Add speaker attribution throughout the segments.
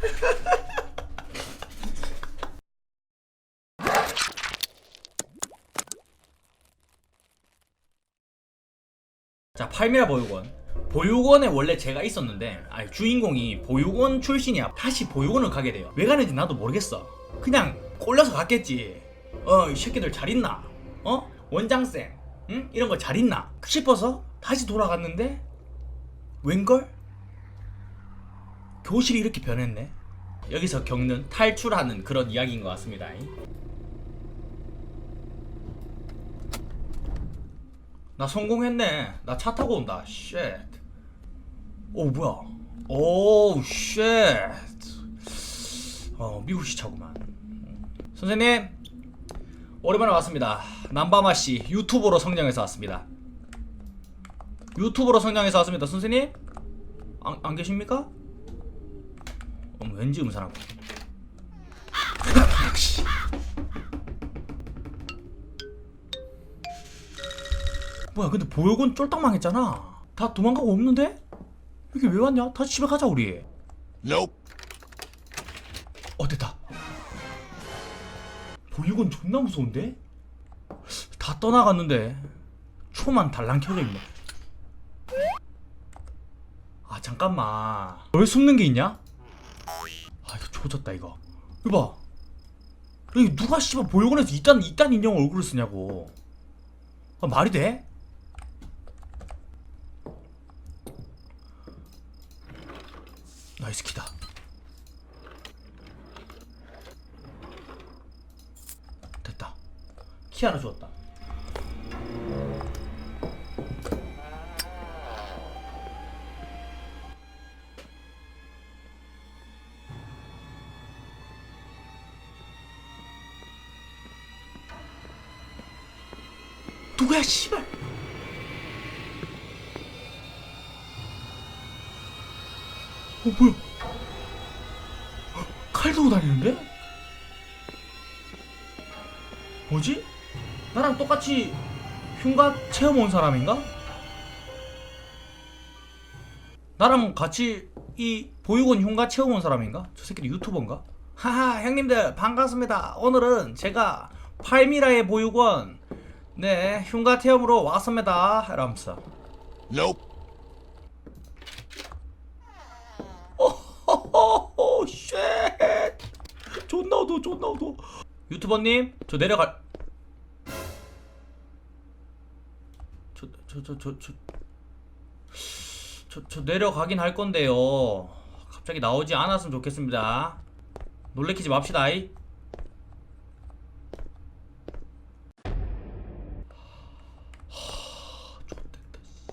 Speaker 1: 자, 팔미라 보육원. 보육원에 원래 제가 있었는데, 아니, 주인공이 보육원 출신이야. 다시 보육원을 가게 돼요. 왜 가는지 나도 모르겠어. 그냥 꼴려서 갔겠지. 어, 이 새끼들 잘 있나? 어? 원장쌤, 응? 이런 거 잘 있나? 싶어서 다시 돌아갔는데, 웬걸? 교실이 이렇게 변했네. 여기서 겪는 탈출하는 그런 이야기인 것 같습니다. 나 성공했네. 나 차 타고 온다. 쉣. 오 뭐야? 오 쉣. 어 미국시 차구만. 선생님 오랜만에 왔습니다. 남바마 씨 유튜버로 성장해서 왔습니다. 유튜버로 성장해서 왔습니다. 선생님 안, 안 계십니까? 어, 왠지 음산하고. 뭐야 근데 보육원 쫄딱 망했잖아 다 도망가고 없는데? 여기 왜 왔냐? 다시 집에 가자 우리
Speaker 2: Nope.
Speaker 1: 어 됐다 보육원 존나 무서운데? 다 떠나갔는데 초만 달랑 켜져 있네 아 잠깐만 왜 숨는 게 있냐? 조졌다 이거 이거 봐 여기 누가 씨발 보육원에서 이딴 이딴 인형 얼굴을 쓰냐고 아, 말이 돼? 나이스 키다. 됐다. 키 하나 주었다. 누구야 씨발? 어 뭐야? 칼 들고 다니는데? 뭐지? 나랑 똑같이 흉가 체험 온 사람인가? 나랑 같이 이 보육원 흉가 체험 온 사람인가? 저 새끼 유튜버인가? 하하 형님들 반갑습니다. 오늘은 제가 팔미라의 보육원 네 흉가 체험으로 왔습니다. 이러면서
Speaker 2: Nope.
Speaker 1: 오, 쉣. 존나 어두워, 존나 어두워. 유튜버님, 저 내려갈. 저, 저, 저, 저, 저. 저, 저 내려가긴 할 건데요. 갑자기 나오지 않았으면 좋겠습니다. 놀래키지 맙시다. 이. 하, 좋됐다. 씨.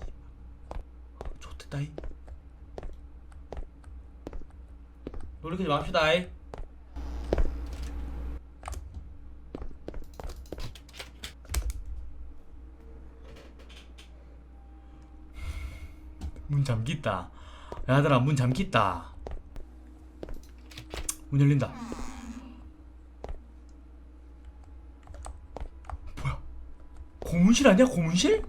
Speaker 1: 좋됐다. 이. 놀래키지 맙시다. 이. 문 잠겼다. 야들아 문 잠겼다. 문 열린다. 뭐야? 고문실 아니야? 고문실?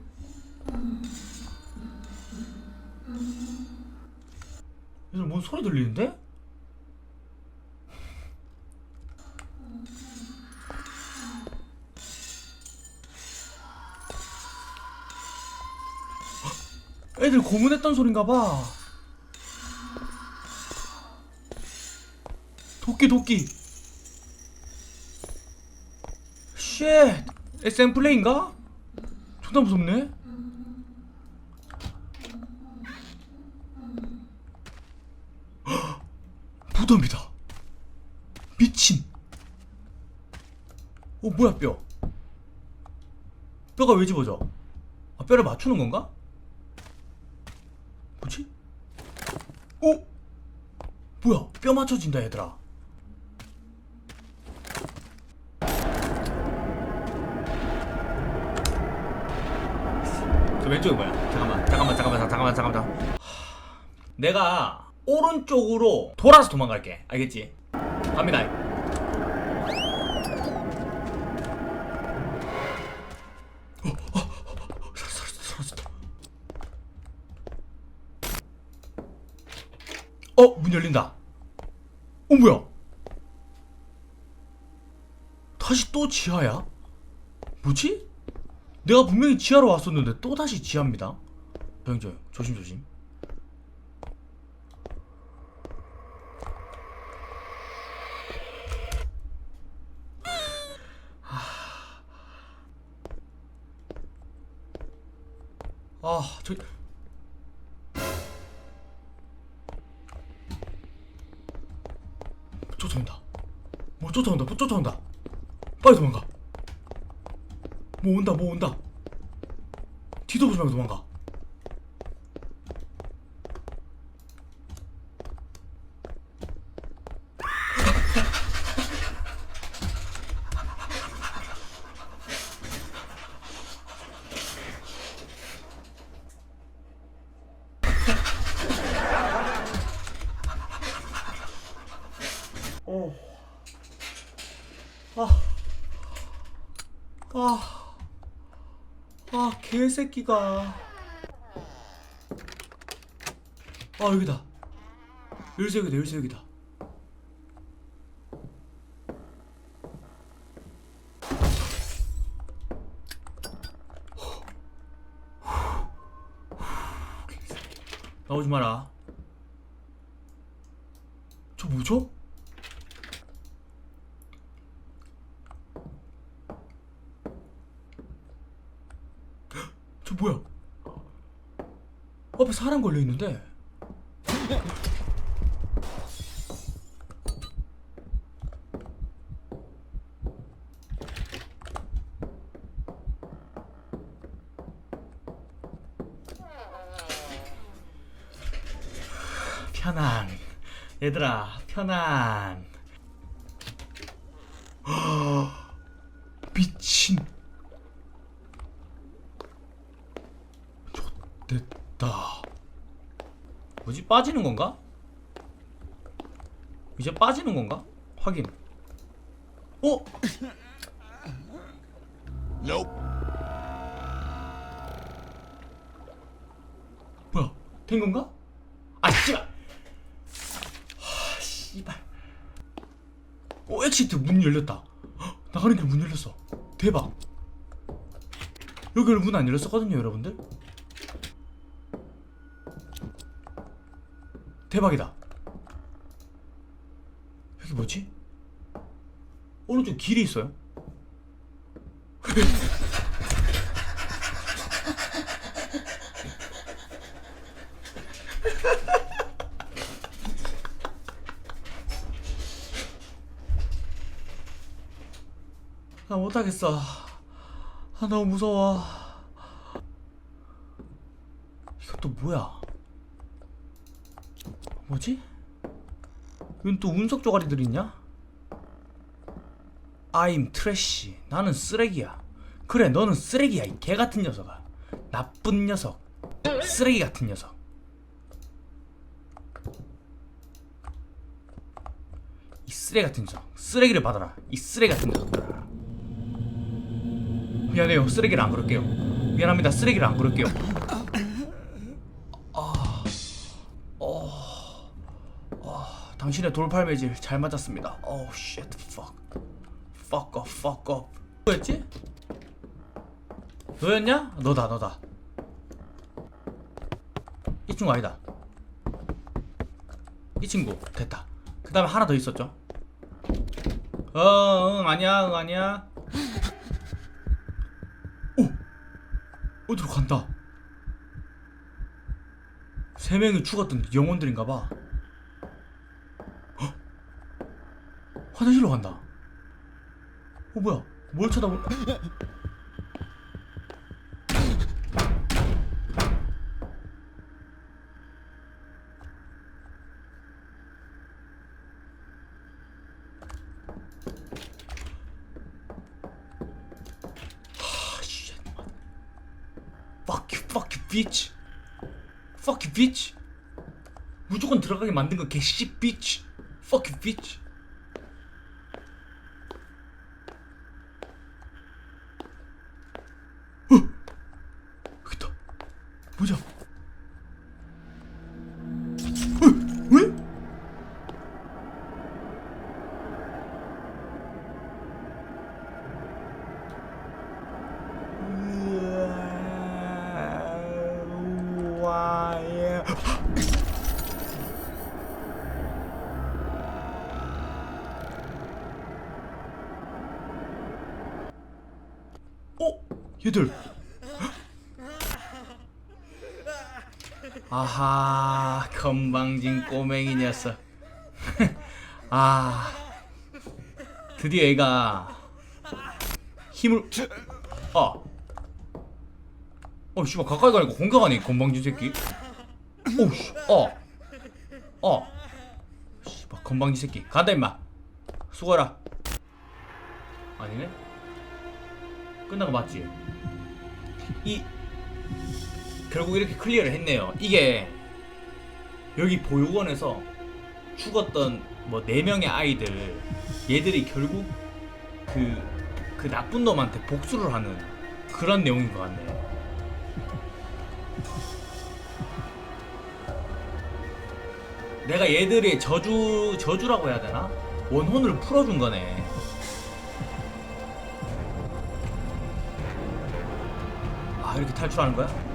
Speaker 1: 얘들 뭔 소리 들리는데? 애들 고문했던 소린가 봐. 도끼 도끼. 쉣. SM 플레이인가? 존나 무섭네. 헉, 무덤이다. 미친. 어 뭐야 뼈? 뼈가 왜 집어져? 아, 뼈를 맞추는 건가? 뭐지? 어? 뭐야? 뼈 맞춰진다 얘들아. 저 왼쪽이 뭐야? 잠깐만, 잠깐만, 잠깐만, 잠깐만, 잠깐만. 하, 내가 오른쪽으로 돌아서 도망갈게. 알겠지? 갑니다. 어, 문 열린다. 어 뭐야? 다시 또 지하야? 뭐지? 내가 분명히 지하로 왔었는데 또 다시 지하입니다. 병조 조심 조심. 아, 저 쫓아온다. 뭐 쫓아온다. 뭐 쫓아온다. 빨리 도망가. 뭐 온다. 뭐 온다. 뒤도 보지 말고 도망가. 어. 아. 아. 아, 개새끼가. 아, 여기다. 열쇠 여기다, 열쇠 여기다. 나오지 마라. 저 뭐죠? 저 뭐야? 앞에 사람 걸려 있는데. 편안. 얘들아, 편안. 미친. 됐다. 뭐지? 빠지는 건가? 이제 빠지는 건가? 확인. 어?
Speaker 2: Nope.
Speaker 1: 뭐야? 된 건가? 아 씨발. 하 씨발. 오 엑시트 문 열렸다. 헉, 나가는 길 문 열렸어. 대박. 여기 문 안 열렸었거든요, 여러분들. 대박이다. 여기 뭐지? 오른쪽 길이 있어요. 나 못하겠어. 아, 너무 무서워. 이것도 뭐야? 뭐지? 이건 또 운석 조가리들 있냐? I'm 트래쉬. 나는 쓰레기야. 그래, 너는 쓰레기야. 이 개 같은 녀석아. 나쁜 녀석. 쓰레기 같은 녀석. 이 쓰레기 같은 녀석. 쓰레기를 받아라. 이 쓰레기 같은 녀석들아. 미안해요. 쓰레기를 안 그럴게요. 미안합니다. 쓰레기를 안 그럴게요. 아, 어, 어, 당신의 돌팔 매질 잘 맞았습니다. Oh shit, fuck, fuck off, fuck off. 뭐였지? 너였냐? 너다, 너다. 이 친구 아니다. 이 친구 됐다. 그 다음에 하나 더 있었죠. 어, 응, 아니야, 응, 아니야. 어디로 간다. 세 명이 죽었던 영혼들인가봐. 화장실로 간다. 어 뭐야? 뭘 쳐다보? 아. Fuck you, bitch. 무조건 들어가게 만든 거 개씨. Fuck you, bitch. 보자. 어, 얘들 아하 건방진 꼬맹이 녀석 아 드디어 얘가 힘을 아 어, 씨발, 가까이 가니까 공격하네, 이 건방진 새끼. 오우, 씨, 어. 어. 씨발, 건방진 새끼. 간다, 임마. 수고해라. 아니네? 거 맞지? 이, 결국 이렇게 클리어를 했네요. 이게, 여기 보육원에서 죽었던 뭐, 네 명의 아이들, 얘들이 결국 그, 그 나쁜 놈한테 복수를 하는 그런 내용인 것 같네. 내가 얘들의 저주 저주라고 해야 되나? 원혼을 풀어준 거네. 아 이렇게 탈출하는 거야?